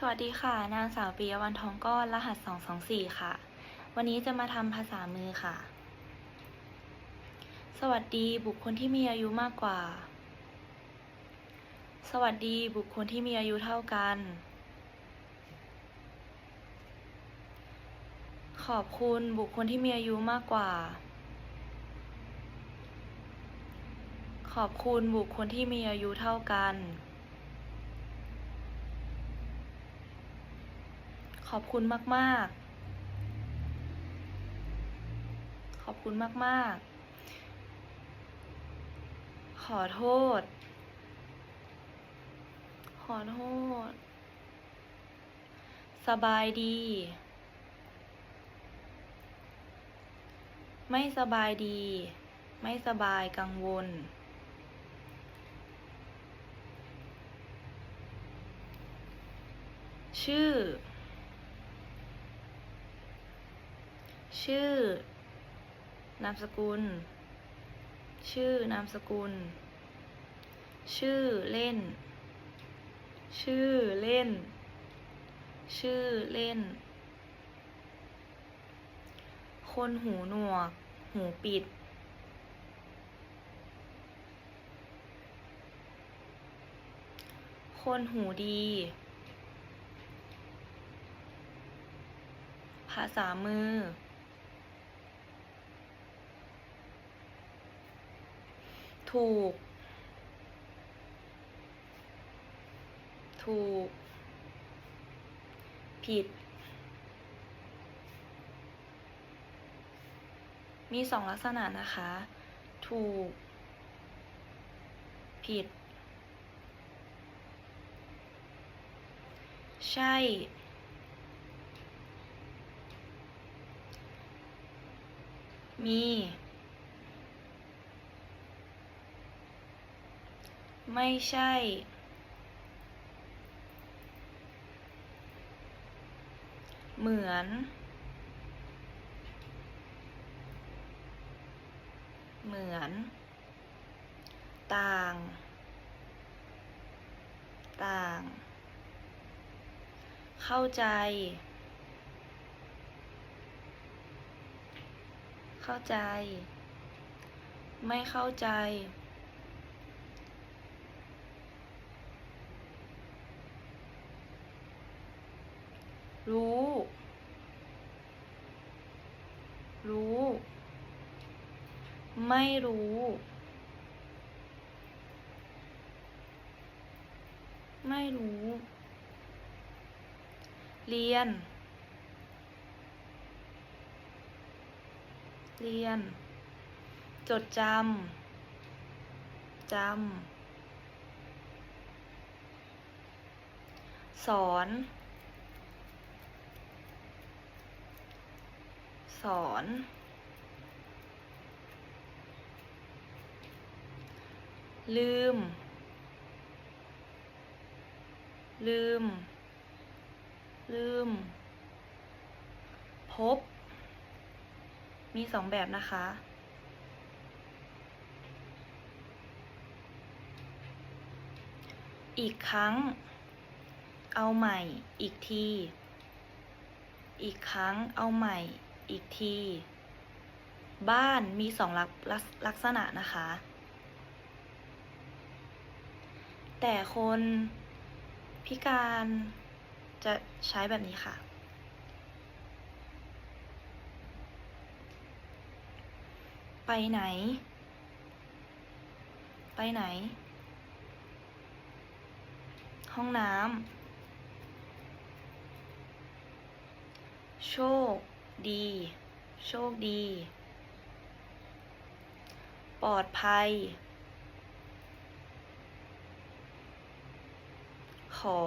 สวัสดีค่ะ นางสาวปียวันทองก้อนรหัส 224 ค่ะ วันนี้จะมาทำภาษามือค่ะ สวัสดีบุคคลที่มีอายุมากกว่า สวัสดีบุคคลที่มีอายุเท่ากัน ขอบคุณบุคคลที่มีอายุมากกว่า ขอบคุณบุคคลที่มีอายุเท่ากัน ขอบคุณมาก ๆ ขอบคุณมาก ๆ ขอโทษ ขอโทษ สบายดี ไม่สบายดี ไม่สบายกังวลชื่อ ชื่อนามสกุล ชื่อนามสกุล ชื่อเล่น ชื่อเล่น ชื่อเล่น คนหูหนวก หูปิด คนหูดี ภาษามือ ถูก ถูก ผิด มีสองลักษณะนะคะ ถูก ผิด ใช่มี ไม่ใช่ เหมือน เหมือน ต่าง ต่าง เข้าใจ เข้าใจ ไม่เข้าใจ รู้ รู้ ไม่รู้ ไม่รู้ เรียน เรียน จดจำ จำ สอน สอนลืม ลืม ลืม พบ มีสองแบบนะคะ อีกครั้ง เอาใหม่ อีกที อีกครั้ง เอาใหม่ อีกที บ้านมีสองลักลักลักษณะนะคะ แต่คนพิการจะใช้แบบนี้ค่ะ ไปไหน ไปไหน ห้องน้ำโชค ดี โชคดี ปลอดภัย ขอ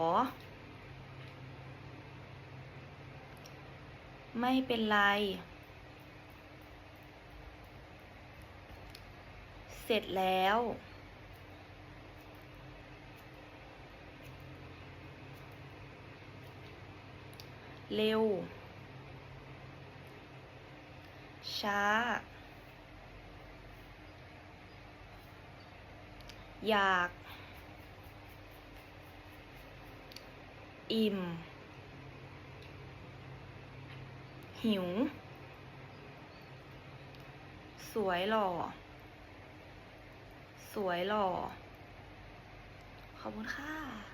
ไม่เป็นไร เสร็จแล้ว เร็ว ช้า อยาก อิ่ม หิว สวยหล่อ สวยหล่อ ขอบคุณค่ะ